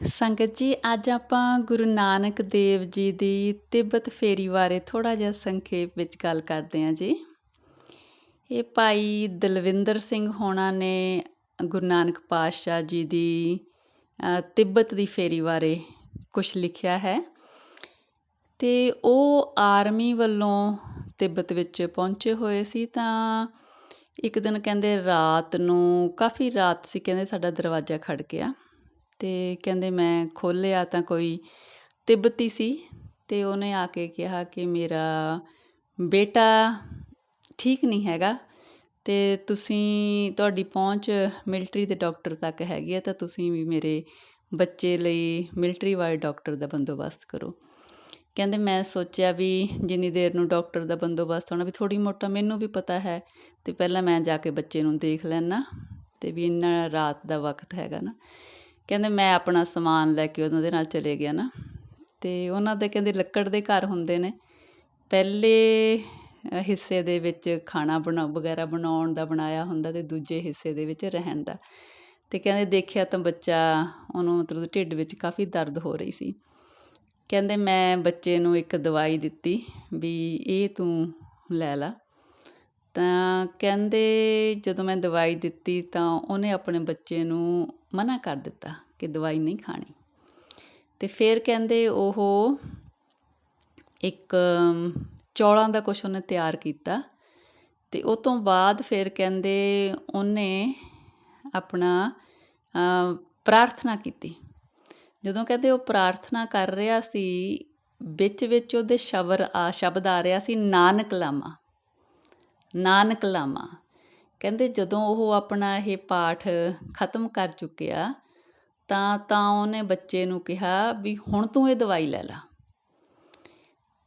ਸੰਗਤ ਜੀ, ਅੱਜ ਆਪਾਂ ਗੁਰੂ ਨਾਨਕ ਦੇਵ ਜੀ ਦੀ ਤਿੱਬਤ ਫੇਰੀ ਬਾਰੇ ਥੋੜਾ ਜਿਹਾ ਸੰਖੇਪ ਵਿੱਚ ਗੱਲ ਕਰਦੇ ਹਾਂ ਜੀ। ਇਹ ਭਾਈ ਦਲਵਿੰਦਰ ਸਿੰਘ ਹੋਣਾ ਨੇ ਗੁਰੂ ਨਾਨਕ ਪਾਤਸ਼ਾਹ ਜੀ ਦੀ ਤਿੱਬਤ ਦੀ ਫੇਰੀ ਬਾਰੇ ਕੁਝ ਲਿਖਿਆ ਹੈ। ਤੇ ਉਹ ਆਰਮੀ ਵੱਲੋਂ ਤਿੱਬਤ ਵਿੱਚ ਪਹੁੰਚੇ ਹੋਏ ਸੀ ਤਾਂ ਇੱਕ ਦਿਨ ਕਹਿੰਦੇ ਰਾਤ ਨੂੰ, ਕਾਫੀ ਰਾਤ ਸੀ, ਕਹਿੰਦੇ ਸਾਡਾ ਦਰਵਾਜ਼ਾ ਖੜ ਗਿਆ। ਅਤੇ ਕਹਿੰਦੇ ਮੈਂ ਖੋਲ੍ਹਿਆ ਤਾਂ ਕੋਈ ਤਿੱਬਤੀ ਸੀ ਅਤੇ ਉਹਨੇ ਆ ਕੇ ਕਿਹਾ ਕਿ ਮੇਰਾ ਬੇਟਾ ਠੀਕ ਨਹੀਂ ਹੈਗਾ ਅਤੇ ਤੁਸੀਂ ਤੁਹਾਡੀ ਪਹੁੰਚ ਮਿਲਟਰੀ ਦੇ ਡਾਕਟਰ ਤੱਕ ਹੈਗੀ ਹੈ ਤਾਂ ਤੁਸੀਂ ਵੀ ਮੇਰੇ ਬੱਚੇ ਲਈ ਮਿਲਟਰੀ ਵਾਲੇ ਡਾਕਟਰ ਦਾ ਬੰਦੋਬਸਤ ਕਰੋ। ਕਹਿੰਦੇ ਮੈਂ ਸੋਚਿਆ ਵੀ ਜਿੰਨੀ ਦੇਰ ਨੂੰ ਡਾਕਟਰ ਦਾ ਬੰਦੋਬਸਤ ਹੋਣਾ ਵੀ ਥੋੜੀ ਮੋਟਾ ਮੈਨੂੰ ਵੀ ਪਤਾ ਹੈ ਤੇ ਪਹਿਲਾਂ ਮੈਂ ਜਾ ਕੇ ਬੱਚੇ ਨੂੰ ਦੇਖ ਲੈਣਾ ਤੇ ਵੀ ਇੰਨਾ ਰਾਤ ਦਾ ਵਕਤ ਹੈਗਾ ਨਾ। ਕਹਿੰਦੇ ਮੈਂ ਆਪਣਾ ਸਮਾਨ ਲੈ ਕੇ ਉਹਨਾਂ ਦੇ ਨਾਲ ਚਲੇ ਗਿਆ ਨਾ। ਤੇ ਉਹਨਾਂ ਦੇ ਕਹਿੰਦੇ ਲੱਕੜ ਦੇ ਘਰ ਹੁੰਦੇ ਨੇ। ਪਹਿਲੇ ਹਿੱਸੇ ਦੇ ਵਿੱਚ ਖਾਣਾ ਬਣਾ, ਵਗੈਰਾ ਬਣਾਉਣ ਦਾ ਬਣਾਇਆ ਹੁੰਦਾ ਤੇ ਦੂਜੇ ਹਿੱਸੇ ਦੇ ਵਿੱਚ ਰਹਿਣ ਦਾ। ਤੇ ਕਹਿੰਦੇ ਦੇਖਿਆ ਤਾਂ ਬੱਚਾ ਉਹਨੂੰ ਮਤਲਬ ਢਿੱਡ ਵਿੱਚ ਕਾਫੀ ਦਰਦ ਹੋ ਰਹੀ ਸੀ। ਕਹਿੰਦੇ ਮੈਂ ਬੱਚੇ ਨੂੰ ਇੱਕ ਦਵਾਈ ਦਿੱਤੀ ਵੀ ਇਹ ਤੂੰ ਲੈ ਲਾ। ਤਾਂ ਕਹਿੰਦੇ ਜਦੋਂ ਮੈਂ ਦਵਾਈ ਦਿੱਤੀ ਤਾਂ ਉਹਨੇ ਆਪਣੇ ਬੱਚੇ ਨੂੰ ਮਨਾ ਕਰ ਦਿੱਤਾ ਕਿ ਦਵਾਈ ਨਹੀਂ ਖਾਣੀ। ਤੇ ਫਿਰ ਕਹਿੰਦੇ ਉਹ ਇੱਕ ਚੌਲਾਂ ਦਾ ਕੁਛ ਉਹਨੇ ਤਿਆਰ ਕੀਤਾ। ਤੇ ਉਹ ਤੋਂ ਬਾਅਦ ਫਿਰ ਕਹਿੰਦੇ ਉਹਨੇ ਆਪਣਾ ਪ੍ਰਾਰਥਨਾ ਕੀਤੀ। ਜਦੋਂ ਕਹਿੰਦੇ ਉਹ ਪ੍ਰਾਰਥਨਾ ਕਰ ਰਿਹਾ ਸੀ, ਵਿੱਚ ਵਿੱਚ ਉਹਦੇ ਸ਼ਬਰ ਆ, ਸ਼ਬਦ ਆ ਰਿਹਾ ਸੀ, ਨਾਨਕ ਲਾਮਾ। ਨਾਨਕ ਲਾਮਾ। ਕਹਿੰਦੇ ਜਦੋਂ ਉਹ ਆਪਣਾ ਇਹ ਪਾਠ ਖਤਮ ਕਰ ਚੁੱਕਿਆ, ਤਾਂ ਤਾਂ ਉਹਨੇ ਬੱਚੇ ਨੂੰ ਕਿਹਾ ਵੀ ਹੁਣ ਤੂੰ ਇਹ ਦਵਾਈ ਲੈ ਲਾ।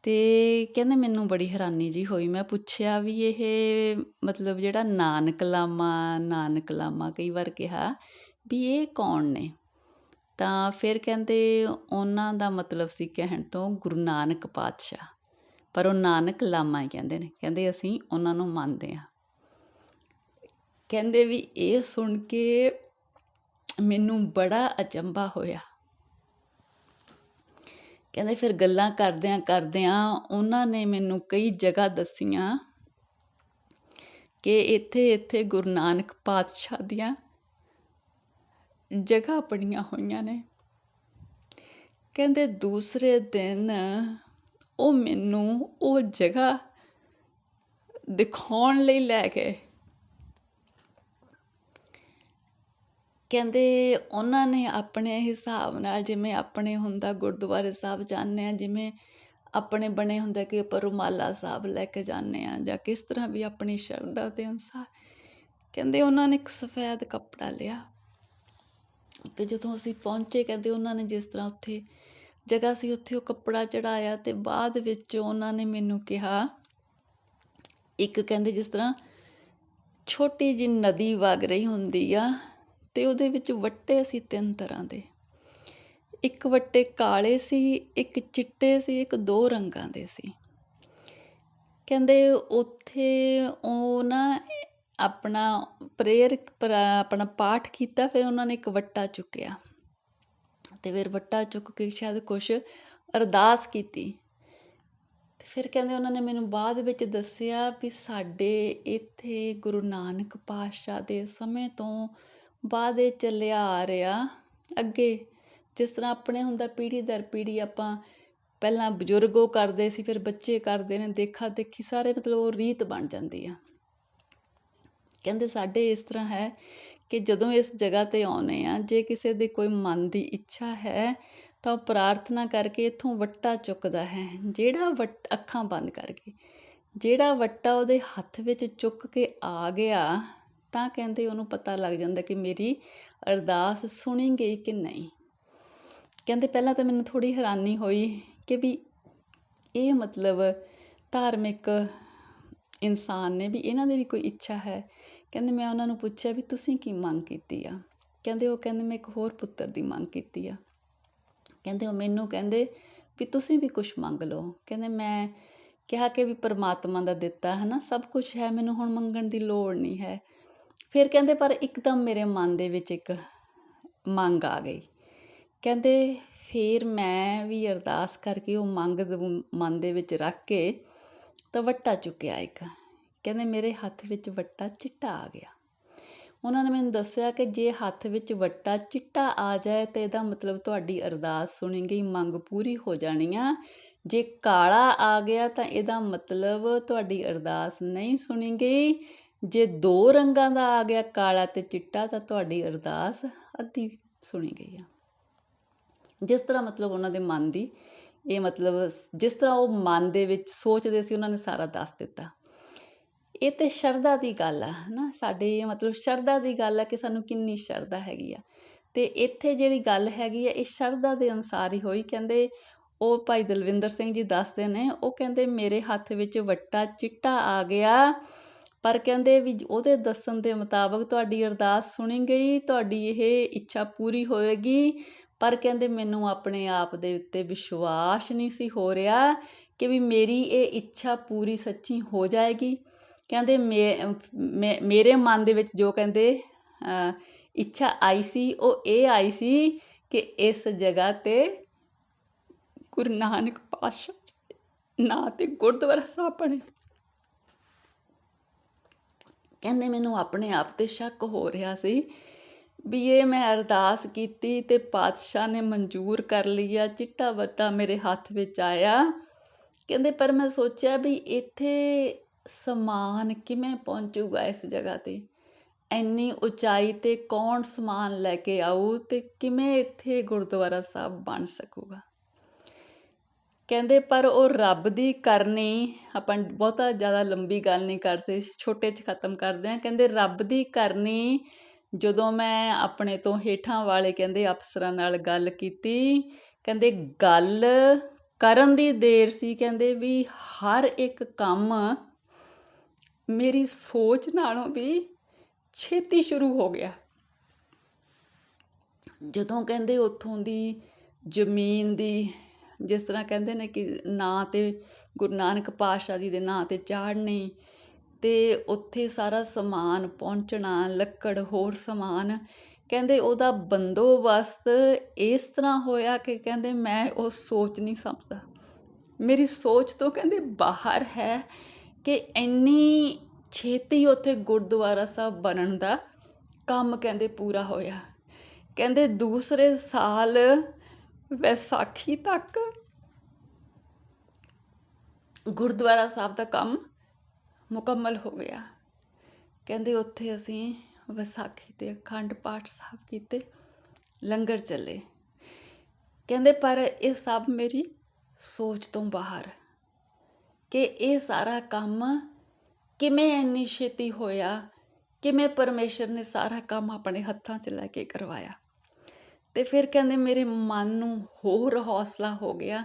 ਤੇ ਕਹਿੰਦੇ ਮੈਨੂੰ ਬੜੀ ਹੈਰਾਨੀ ਜੀ ਹੋਈ। ਮੈਂ ਪੁੱਛਿਆ ਵੀ ਇਹ ਮਤਲਬ ਜਿਹੜਾ ਨਾਨਕ ਲਾਮਾ ਨਾਨਕ ਲਾਮਾ ਕਈ ਵਾਰ ਕਿਹਾ ਵੀ ਇਹ ਕੌਣ ਨੇ? ਤਾਂ ਫਿਰ ਕਹਿੰਦੇ ਉਹਨਾਂ ਦਾ ਮਤਲਬ ਸੀ ਕਹਿਣ ਤੋਂ ਗੁਰੂ ਨਾਨਕ ਪਾਤਸ਼ਾਹ। ਪਰ ਉਹ ਨਾਨਕ ਲਾਮਾ ਹੀ ਕਹਿੰਦੇ ਨੇ। ਕਹਿੰਦੇ ਅਸੀਂ ਉਹਨਾਂ ਨੂੰ ਮੰਨਦੇ ਹਾਂ। ਕਹਿੰਦੇ ਵੀ ਇਹ ਸੁਣ ਕੇ ਮੈਨੂੰ ਬੜਾ ਅਚੰਭਾ ਹੋਇਆ। ਕਹਿੰਦੇ ਫਿਰ ਗੱਲਾਂ ਕਰਦਿਆਂ ਕਰਦਿਆਂ ਉਹਨਾਂ ਨੇ ਮੈਨੂੰ ਕਈ ਜਗ੍ਹਾ ਦੱਸੀਆਂ ਕਿ ਇੱਥੇ ਇੱਥੇ ਗੁਰੂ ਨਾਨਕ ਪਾਤਸ਼ਾਹ ਦੀਆਂ ਜਗ੍ਹਾ ਬਣੀਆਂ ਹੋਈਆਂ ਨੇ। ਕਹਿੰਦੇ ਦੂਸਰੇ ਦਿਨ ਉਹ ਮੈਨੂੰ ਉਹ ਜਗ੍ਹਾ ਦਿਖਾਉਣ ਲਈ ਲੈ ਗਏ। ਕਹਿੰਦੇ ਉਹਨਾਂ ਨੇ ਆਪਣੇ ਹਿਸਾਬ ਨਾਲ ਜਿਵੇਂ ਆਪਣੇ ਹੁੰਦਾ ਗੁਰਦੁਆਰੇ ਸਾਹਿਬ ਜਾਂਦੇ ਹਾਂ, ਜਿਵੇਂ ਆਪਣੇ ਬਣੇ ਹੁੰਦਾ ਕਿ ਆਪਾਂ ਰੁਮਾਲਾ ਸਾਹਿਬ ਲੈ ਕੇ ਜਾਂਦੇ ਹਾਂ ਜਾਂ ਕਿਸ ਤਰ੍ਹਾਂ ਵੀ ਆਪਣੀ ਸ਼ਰਧਾ ਦੇ ਅਨੁਸਾਰ। ਕਹਿੰਦੇ ਉਹਨਾਂ ਨੇ ਇੱਕ ਸਫੈਦ ਕੱਪੜਾ ਲਿਆ ਤੇ ਜਦੋਂ ਅਸੀਂ ਪਹੁੰਚੇ ਕਹਿੰਦੇ ਉਹਨਾਂ ਨੇ ਜਿਸ ਤਰ੍ਹਾਂ ਉੱਥੇ ਜਗ੍ਹਾ ਸੀ ਉੱਥੇ ਉਹ ਕੱਪੜਾ ਚੜਾਇਆ ਤੇ ਬਾਅਦ ਵਿੱਚ ਉਹਨਾਂ ਨੇ ਮੈਨੂੰ ਕਿਹਾ, ਇੱਕ ਕਹਿੰਦੇ ਜਿਸ ਤਰ੍ਹਾਂ ਛੋਟੀ ਜਿਹੀ ਨਦੀ ਵਗ ਰਹੀ ਹੁੰਦੀ ਆ ਤੇ ਉਹਦੇ ਵਿੱਚ ਵੱਟੇ ਸੀ ਤਿੰਨ ਤਰ੍ਹਾਂ ਦੇ। ਇੱਕ ਵੱਟੇ ਕਾਲੇ ਸੀ, ਇੱਕ ਚਿੱਟੇ ਸੀ, ਇੱਕ ਦੋ ਰੰਗਾਂ ਦੇ ਸੀ। ਕਹਿੰਦੇ ਉੱਥੇ ਉਹ ਨਾ ਆਪਣਾ ਪ੍ਰੇਅਰ ਆਪਣਾ ਪਾਠ ਕੀਤਾ, ਫਿਰ ਉਹਨਾਂ ਨੇ ਇੱਕ ਵੱਟਾ ਚੁੱਕਿਆ। ਤੇ ਫਿਰ ਵੱਟਾ ਚੁੱਕ ਕੇ ਸ਼ਾਇਦ ਕੁਛ ਅਰਦਾਸ ਕੀਤੀ। ਤੇ ਫਿਰ ਕਹਿੰਦੇ ਉਹਨਾਂ ਨੇ ਮੈਨੂੰ ਬਾਅਦ ਵਿੱਚ ਦੱਸਿਆ ਵੀ ਸਾਡੇ ਇੱਥੇ ਗੁਰੂ ਨਾਨਕ ਪਾਤਸ਼ਾਹ ਦੇ ਸਮੇਂ ਤੋਂ ਵਾਅਦੇ ਚੱਲਿਆ ਆ ਰਿਹਾ। ਅੱਗੇ ਜਿਸ ਤਰ੍ਹਾਂ ਆਪਣੇ ਹੁੰਦਾ ਪੀੜ੍ਹੀ ਦਰ ਪੀੜ੍ਹੀ ਆਪਾਂ ਪਹਿਲਾਂ ਬਜ਼ੁਰਗ ਉਹ ਕਰਦੇ ਸੀ, ਫਿਰ ਬੱਚੇ ਕਰਦੇ ਨੇ, ਦੇਖਾ ਦੇਖੀ ਸਾਰੇ ਮਤਲਬ ਉਹ ਰੀਤ ਬਣ ਜਾਂਦੀ ਆ। ਕਹਿੰਦੇ ਸਾਡੇ ਇਸ ਤਰ੍ਹਾਂ ਹੈ ਕਿ ਜਦੋਂ ਇਸ ਜਗ੍ਹਾ ਤੇ ਆਉਨੇ ਆ, ਜੇ ਕਿਸੇ ਦੇ ਕੋਈ ਮਨ ਦੀ ਇੱਛਾ ਹੈ, ਤਾਂ ਉਹ ਪ੍ਰਾਰਥਨਾ ਕਰਕੇ ਇੱਥੋਂ ਵੱਟਾ ਚੁੱਕਦਾ ਹੈ, ਜਿਹੜਾ ਵੱਟ ਅੱਖਾਂ ਬੰਦ ਕਰਕੇ। ਜਿਹੜਾ ਵੱਟਾ ਉਹਦੇ ਹੱਥ ਵਿੱਚ ਚੁੱਕ ਕੇ ਆ ਗਿਆ ਤਾਂ ਕਹਿੰਦੇ ਉਹਨੂੰ ਪਤਾ ਲੱਗ ਜਾਂਦਾ ਕਿ ਮੇਰੀ ਅਰਦਾਸ ਸੁਣੀ ਗਈ ਕਿ ਨਹੀਂ। ਕਹਿੰਦੇ ਪਹਿਲਾਂ ਤਾਂ ਮੈਨੂੰ ਥੋੜੀ ਹੈਰਾਨੀ ਹੋਈ ਕਿ ਵੀ ਇਹ ਮਤਲਬ ਧਾਰਮਿਕ ਇਨਸਾਨ ਨੇ ਵੀ ਇਹਨਾਂ ਦੀ ਵੀ ਕੋਈ ਇੱਛਾ ਹੈ। ਕਹਿੰਦੇ ਮੈਂ ਉਹਨਾਂ ਨੂੰ ਪੁੱਛਿਆ ਵੀ ਤੁਸੀਂ ਕੀ ਮੰਗ ਕੀਤੀ ਆ? ਕਹਿੰਦੇ ਉਹ ਕਹਿੰਦੇ ਮੈਂ ਇੱਕ ਹੋਰ ਪੁੱਤਰ ਦੀ ਮੰਗ ਕੀਤੀ ਆ। ਕਹਿੰਦੇ ਉਹ ਮੈਨੂੰ ਕਹਿੰਦੇ ਵੀ ਤੁਸੀਂ ਵੀ ਕੁਝ ਮੰਗ ਲਓ। ਕਹਿੰਦੇ ਮੈਂ ਕਿਹਾ ਕਿ ਵੀ ਪਰਮਾਤਮਾ ਦਾ ਦਿੱਤਾ ਹੈ ਨਾ ਸਭ ਕੁਝ ਹੈ, ਮੈਨੂੰ ਹੁਣ ਮੰਗਣ ਦੀ ਲੋੜ ਨਹੀਂ ਹੈ। ਫਿਰ ਕਹਿੰਦੇ, ਪਰ ਇੱਕਦਮ ਮੇਰੇ ਮਨ ਦੇ ਵਿੱਚ ਇੱਕ ਮੰਗ ਆ ਗਈ। ਕਹਿੰਦੇ, ਫਿਰ ਮੈਂ ਵੀ ਅਰਦਾਸ ਕਰਕੇ ਉਹ ਮੰਗ ਮਨ ਦੇ ਵਿੱਚ ਰੱਖ ਕੇ ਤਾਂ ਵੱਟਾ ਚੁੱਕਿਆ ਇੱਕ। ਕਹਿੰਦੇ, ਮੇਰੇ ਹੱਥ ਵਿੱਚ ਵੱਟਾ ਚਿੱਟਾ ਆ ਗਿਆ। ਉਹਨਾਂ ਨੇ ਮੈਨੂੰ ਦੱਸਿਆ ਕਿ ਜੇ ਹੱਥ ਵਿੱਚ ਵੱਟਾ ਚਿੱਟਾ ਆ ਜਾਏ ਤਾਂ ਇਹਦਾ ਮਤਲਬ ਤੁਹਾਡੀ ਅਰਦਾਸ ਸੁਣੀ ਗਈ ਮੰਗ ਪੂਰੀ ਹੋ ਜਾਣੀ ਆ। ਜੇ ਕਾਲਾ ਆ ਗਿਆ ਤਾਂ ਇਹਦਾ ਮਤਲਬ ਤੁਹਾਡੀ ਅਰਦਾਸ ਨਹੀਂ ਸੁਣੀ ਗਈ ਜੇ ਦੋ ਰੰਗਾਂ ਦਾ ਆ ਗਿਆ ਕਾਲਾ ਤੇ ਚਿੱਟਾ, ਤਾਂ ਤੁਹਾਡੀ ਅਰਦਾਸ ਅੱਧੀ ਸੁਣੀ ਗਈ ਆ। ਜਿਸ ਤਰ੍ਹਾਂ ਮਤਲਬ ਉਹਨਾਂ ਦੇ ਮਨ ਦੀ, ਇਹ ਮਤਲਬ ਜਿਸ ਤਰ੍ਹਾਂ ਉਹ ਮਨ ਦੇ ਵਿੱਚ ਸੋਚਦੇ ਸੀ, ਉਹਨਾਂ ਨੇ ਸਾਰਾ ਦੱਸ ਦਿੱਤਾ। ਇਹ ਤੇ ਸ਼ਰਧਾ ਦੀ ਗੱਲ ਆ, ਹਨਾ? ਸਾਡੇ ਇਹ ਮਤਲਬ ਸ਼ਰਧਾ ਦੀ ਗੱਲ ਆ ਕਿ ਸਾਨੂੰ ਕਿੰਨੀ ਸ਼ਰਧਾ ਹੈਗੀ ਆ। ਤੇ ਇੱਥੇ ਜਿਹੜੀ ਗੱਲ ਹੈਗੀ ਆ, ਇਹ ਸ਼ਰਧਾ ਦੇ ਅਨੁਸਾਰ ਹੀ ਹੋਈ। ਕਹਿੰਦੇ ਉਹ ਭਾਈ ਦਲਵਿੰਦਰ ਸਿੰਘ ਜੀ ਦੱਸਦੇ ਨੇ, ਉਹ ਕਹਿੰਦੇ, ਮੇਰੇ ਹੱਥ ਵਿੱਚ ਵੱਟਾ ਚਿੱਟਾ ਆ ਗਿਆ ਪਰ ਕਹਿੰਦੇ ਵੀ ਉਹਦੇ ਦੱਸਣ ਦੇ ਮੁਤਾਬਕ ਤੁਹਾਡੀ ਅਰਦਾਸ ਸੁਣੀ ਗਈ, ਤੁਹਾਡੀ ਇਹ ਇੱਛਾ ਪੂਰੀ ਹੋਏਗੀ। ਪਰ ਕਹਿੰਦੇ ਮੈਨੂੰ ਆਪਣੇ ਆਪ ਦੇ ਉੱਤੇ ਵਿਸ਼ਵਾਸ ਨਹੀਂ ਸੀ ਹੋ ਰਿਹਾ ਕਿ ਵੀ ਮੇਰੀ ਇਹ ਇੱਛਾ ਪੂਰੀ ਸੱਚੀ ਹੋ ਜਾਏਗੀ। ਕਹਿੰਦੇ ਮੇ- ਮੇ- ਮੇਰੇ ਮਨ ਦੇ ਵਿੱਚ ਜੋ ਕਹਿੰਦੇ ਇੱਛਾ ਆਈ ਸੀ, ਉਹ ਇਹ ਆਈ ਸੀ ਕਿ ਇਸ ਜਗ੍ਹਾ ਤੇ ਗੁਰੂ ਨਾਨਕ ਪਾਤਸ਼ਾਹ ਜੀ, ਨਾਂ ਤੇ ਗੁਰਦੁਆਰਾ ਸਾਹਿਬ ਬਣੇ। ਕਹਿੰਦੇ ਮੈਨੂੰ ਆਪਣੇ ਆਪ ਤੇ ਸ਼ੱਕ ਹੋ ਰਿਹਾ ਸੀ ਵੀ ਇਹ ਮੈਂ ਅਰਦਾਸ ਕੀਤੀ ਤੇ ਪਾਤਸ਼ਾਹ ਨੇ ਮਨਜ਼ੂਰ ਕਰ ਲਿਆ, ਚਿੱਟਾ ਵੱਟਾ ਮੇਰੇ ਹੱਥ ਵਿੱਚ ਆਇਆ। ਕਹਿੰਦੇ, ਪਰ ਮੈਂ ਸੋਚਿਆ ਵੀ ਇੱਥੇ ਸਮਾਨ ਕਿਵੇਂ ਪਹੁੰਚੂਗਾ ਇਸ ਜਗ੍ਹਾ ਤੇ? ਇੰਨੀ ਉਚਾਈ ਤੇ ਕੌਣ ਸਮਾਨ ਲੈ ਕੇ ਆਊ ਤੇ ਕਿਵੇਂ ਇੱਥੇ ਗੁਰਦੁਆਰਾ ਸਾਹਿਬ ਬਣ ਸਕੂਗਾ? ਕਹਿੰਦੇ, ਪਰ ਉਹ ਰੱਬ ਦੀ ਕਰਨੀ ਆਪਾਂ ਬਹੁਤਾ ਜ਼ਿਆਦਾ ਲੰਬੀ ਗੱਲ ਨਹੀਂ ਕਰਦੇ ਛੋਟੇ 'ਚ ਖਤਮ ਕਰਦੇ ਹਾਂ। ਕਹਿੰਦੇ, ਰੱਬ ਦੀ ਕਰਨੀ ਜਦੋਂ ਮੈਂ ਆਪਣੇ ਤੋਂ ਹੇਠਾਂ ਵਾਲੇ ਕਹਿੰਦੇ ਅਫਸਰਾਂ ਨਾਲ ਗੱਲ ਕੀਤੀ, ਕਹਿੰਦੇ, ਗੱਲ ਕਰਨ ਦੀ ਦੇਰ ਸੀ। ਕਹਿੰਦੇ, ਵੀ ਹਰ ਇੱਕ ਕੰਮ ਮੇਰੀ ਸੋਚ ਨਾਲੋਂ ਵੀ ਛੇਤੀ ਸ਼ੁਰੂ ਹੋ ਗਿਆ। ਜਦੋਂ ਕਹਿੰਦੇ ਉੱਥੋਂ ਦੀ ਜ਼ਮੀਨ ਦੀ ਜਿਸ ਤਰ੍ਹਾਂ ਕਹਿੰਦੇ ਨੇ ਕਿ ਨਾਂ ਤੇ ਗੁਰੂ ਨਾਨਕ ਪਾਤਸ਼ਾਹ ਜੀ ਦੇ ਨਾਂ ਤੇ ਚਾੜਨੀ ਅਤੇ ਉੱਥੇ ਸਾਰਾ ਸਮਾਨ ਪਹੁੰਚਣਾ, ਲੱਕੜ ਹੋਰ ਸਮਾਨ। ਕਹਿੰਦੇ ਉਹਦਾ ਬੰਦੋਬਸਤ ਇਸ ਤਰ੍ਹਾਂ ਹੋਇਆ ਕਿ ਕਹਿੰਦੇ ਮੈਂ ਉਹ ਸੋਚ ਨਹੀਂ ਸਮਝਦਾ। ਮੇਰੀ ਸੋਚ ਤੋਂ ਕਹਿੰਦੇ ਬਾਹਰ ਹੈ ਕਿ ਇੰਨੀ ਛੇਤੀ ਉੱਥੇ ਗੁਰਦੁਆਰਾ ਸਾਹਿਬ ਬਣਨ ਦਾ ਕੰਮ ਕਹਿੰਦੇ ਪੂਰਾ ਹੋਇਆ। ਕਹਿੰਦੇ ਦੂਸਰੇ ਸਾਲ ਵਿਸਾਖੀ ਤੱਕ। ਗੁਰਦੁਆਰਾ ਸਾਹਿਬ ਦਾ ਕੰਮ ਮੁਕੰਮਲ ਹੋ ਗਿਆ। ਕਹਿੰਦੇ ਉੱਥੇ ਅਸੀਂ ਵਿਸਾਖੀ ਤੇ ਅਖੰਡ ਪਾਠ ਸਾਹਿਬ ਕੀਤੇ, ਲੰਗਰ ਚੱਲੇ। ਕਹਿੰਦੇ, ਪਰ ਇਹ ਸਭ ਮੇਰੀ ਸੋਚ ਤੋਂ ਬਾਹਰ ਕਿ ਇਹ ਸਾਰਾ ਕੰਮ ਕਿਵੇਂ ਇੰਨੀ ਛੇਤੀ ਹੋਇਆ, ਕਿਵੇਂ ਪਰਮੇਸ਼ਰ ਨੇ ਸਾਰਾ ਕੰਮ ਆਪਣੇ ਹੱਥਾਂ 'ਚ ਲੈ ਕੇ ਕਰਵਾਇਆ। ਤੇ ਫਿਰ ਕਹਿੰਦੇ ਮੇਰੇ ਮਨ ਨੂੰ ਹੋਰ ਹੌਸਲਾ ਹੋ ਗਿਆ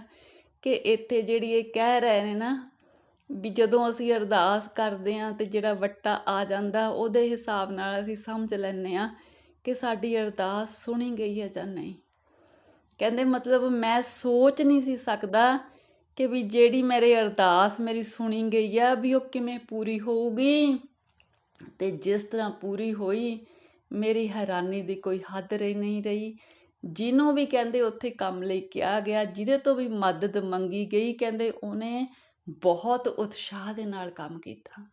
ਕਿ ਇੱਥੇ ਜਿਹੜੀ ਇਹ ਕਹਿ ਰਹੇ ਨੇ ਨਾ ਵੀ ਜਦੋਂ ਅਸੀਂ ਅਰਦਾਸ ਕਰਦੇ ਆਂ ਤੇ ਜਿਹੜਾ ਵੱਟਾ ਆ ਜਾਂਦਾ, ਉਹਦੇ ਹਿਸਾਬ ਨਾਲ ਅਸੀਂ ਸਮਝ ਲੈਂਦੇ ਆ ਕਿ ਸਾਡੀ ਅਰਦਾਸ ਸੁਣੀ ਗਈ ਹੈ ਜਾਂ ਨਹੀਂ। ਕਹਿੰਦੇ ਮਤਲਬ ਮੈਂ ਸੋਚ ਨਹੀਂ ਸੀ ਸਕਦਾ ਕਿ ਵੀ ਜਿਹੜੀ ਮੇਰੇ ਅਰਦਾਸ ਮੇਰੀ ਸੁਣੀ ਗਈ ਆ ਵੀ ਉਹ ਕਿਵੇਂ ਪੂਰੀ ਹੋਊਗੀ ਤੇ ਜਿਸ ਤਰ੍ਹਾਂ ਪੂਰੀ ਹੋਈ, ਮੇਰੀ ਹੈਰਾਨੀ ਦੀ ਕੋਈ ਹੱਦ ਰਹੀ ਨਹੀਂ ਰਹੀ ਜਿਹਨੂੰ ਵੀ ਕਹਿੰਦੇ ਉੱਥੇ ਕੰਮ ਲਈ ਕਿਹਾ ਗਿਆ, ਜਿਹਦੇ ਤੋਂ ਵੀ ਮਦਦ ਮੰਗੀ ਗਈ, ਕਹਿੰਦੇ ਉਹਨੇ ਬਹੁਤ ਉਤਸ਼ਾਹ ਦੇ ਨਾਲ ਕੰਮ ਕੀਤਾ।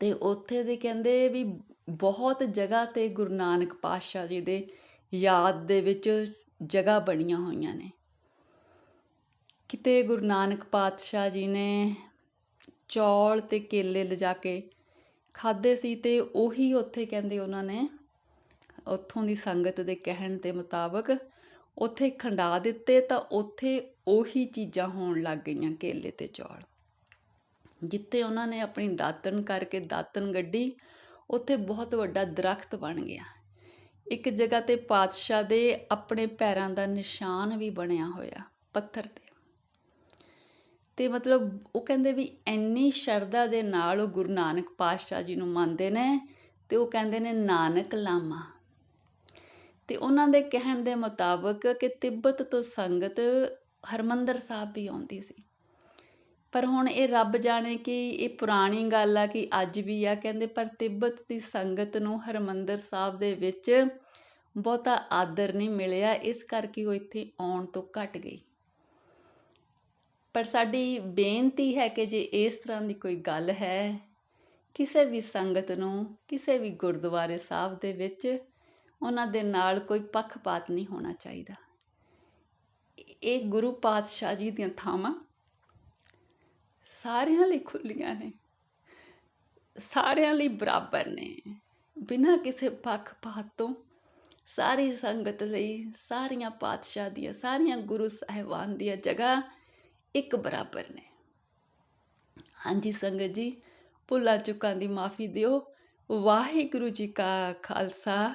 ਤੇ ਉੱਥੇ ਦੇ ਕਹਿੰਦੇ ਵੀ ਬਹੁਤ ਜਗ੍ਹਾ ਤੇ ਗੁਰੂ ਨਾਨਕ ਪਾਤਸ਼ਾਹ ਜੀ ਦੇ ਯਾਦ ਦੇ ਵਿੱਚ ਜਗ੍ਹਾ ਬਣੀਆਂ ਹੋਈਆਂ ਨੇ। ਕਿਤੇ ਗੁਰੂ ਨਾਨਕ ਪਾਤਸ਼ਾਹ ਜੀ ਨੇ ਚੌਲ ਤੇ ਕੇਲੇ ਲਿਜਾ ਕੇ ਖਾਦੇ ਸੀ ਤੇ ਉਹੀ ਉੱਥੇ ਕਹਿੰਦੇ ਉਹਨਾਂ ਨੇ ਉੱਥੋਂ ਦੀ ਸੰਗਤ ਦੇ ਕਹਿਣ ਦੇ ਮੁਤਾਬਕ ਉੱਥੇ ਖੰਡਾ ਦਿੱਤੇ ਤਾਂ ਉੱਥੇ ਉਹੀ ਚੀਜ਼ਾਂ ਹੋਣ ਲੱਗ ਗਈਆਂ ਕੇਲੇ ਤੇ ਚੌਲ। ਜਿੱਥੇ ਉਹਨਾਂ ਨੇ ਆਪਣੀ ਦਾਤਨ ਕਰਕੇ ਦਾਤਨ ਗੱਡੀ, ਉੱਥੇ ਬਹੁਤ ਵੱਡਾ ਦਰਖਤ ਬਣ ਗਿਆ। ਇੱਕ ਜਗ੍ਹਾ ਤੇ ਪਾਤਸ਼ਾਹ ਦੇ ਆਪਣੇ ਪੈਰਾਂ ਦਾ ਨਿਸ਼ਾਨ ਵੀ ਬਣਿਆ ਹੋਇਆ ਪੱਥਰ ਤੇ। ਤੇ ਮਤਲਬ ਉਹ ਕਹਿੰਦੇ ਵੀ ਇੰਨੀ ਸ਼ਰਧਾ ਦੇ ਨਾਲ ਉਹ ਗੁਰੂ ਨਾਨਕ ਪਾਤਸ਼ਾਹ ਜੀ ਨੂੰ ਮੰਨਦੇ ਨੇ ਤੇ ਉਹ ਕਹਿੰਦੇ ਨੇ, ਨਾਨਕ ਲਾਮਾ। ਤੇ ਉਹਨਾਂ ਦੇ ਕਹਿਣ ਦੇ ਮੁਤਾਬਕ ਕਿ ਤਿੱਬਤ ਤੋਂ ਸੰਗਤ ਹਰਮੰਦਰ ਸਾਹਿਬ ਵੀ ਆਉਂਦੀ ਸੀ। ਪਰ ਹੁਣ ਇਹ ਰੱਬ ਜਾਣੇ ਕਿ ਇਹ ਪੁਰਾਣੀ ਗੱਲ ਆ ਕਿ ਅੱਜ ਵੀ ਆ, ਕਹਿੰਦੇ ਪਰ ਤਿੱਬਤ ਦੀ ਸੰਗਤ ਨੂੰ ਹਰਮੰਦਰ ਸਾਹਿਬ ਦੇ ਵਿੱਚ ਬਹੁਤਾ ਆਦਰ ਨਹੀਂ ਮਿਲਿਆ, ਇਸ ਕਰਕੇ ਉਹ ਇੱਥੇ ਆਉਣ ਤੋਂ ਘਟ ਗਈ। ਪਰ ਸਾਡੀ ਬੇਨਤੀ ਹੈ ਕਿ ਜੇ ਇਸ ਤਰ੍ਹਾਂ ਦੀ ਕੋਈ ਗੱਲ ਹੈ, ਕਿਸੇ ਵੀ ਸੰਗਤ ਨੂੰ, ਕਿਸੇ ਵੀ ਗੁਰਦੁਆਰੇ ਸਾਹਿਬ ਦੇ ਵਿੱਚ ਉਹਨਾਂ ਦੇ ਨਾਲ ਕੋਈ ਪੱਖਪਾਤ ਨਹੀਂ ਹੋਣਾ ਚਾਹੀਦਾ। ਇਹ ਗੁਰੂ ਪਾਤਸ਼ਾਹ ਜੀ ਦੀਆਂ ਥਾਵਾਂ ਸਾਰਿਆਂ ਲਈ ਖੁੱਲੀਆਂ ਨੇ। ਸਾਰਿਆਂ ਲਈ ਬਰਾਬਰ ਨੇ। ਬਿਨਾਂ ਕਿਸੇ ਪੱਖਪਾਤ ਤੋਂ ਸਾਰੀ ਸੰਗਤ ਲਈ, ਸਾਰੀਆਂ ਪਾਤਸ਼ਾਹ ਦੀਆਂ, ਸਾਰੀਆਂ ਗੁਰੂ ਸਾਹਿਬਾਨ ਦੀਆਂ ਜਗ੍ਹਾ ਇੱਕ ਬਰਾਬਰ ਨੇ। ਹਾਂਜੀ ਸੰਗਤ ਜੀ, ਭੁੱਲਾਂ ਚੁੱਕਾਂ ਦੀ ਮਾਫੀ ਦਿਓ। ਵਾਹਿਗੁਰੂ ਜੀ ਕਾ ਖਾਲਸਾ।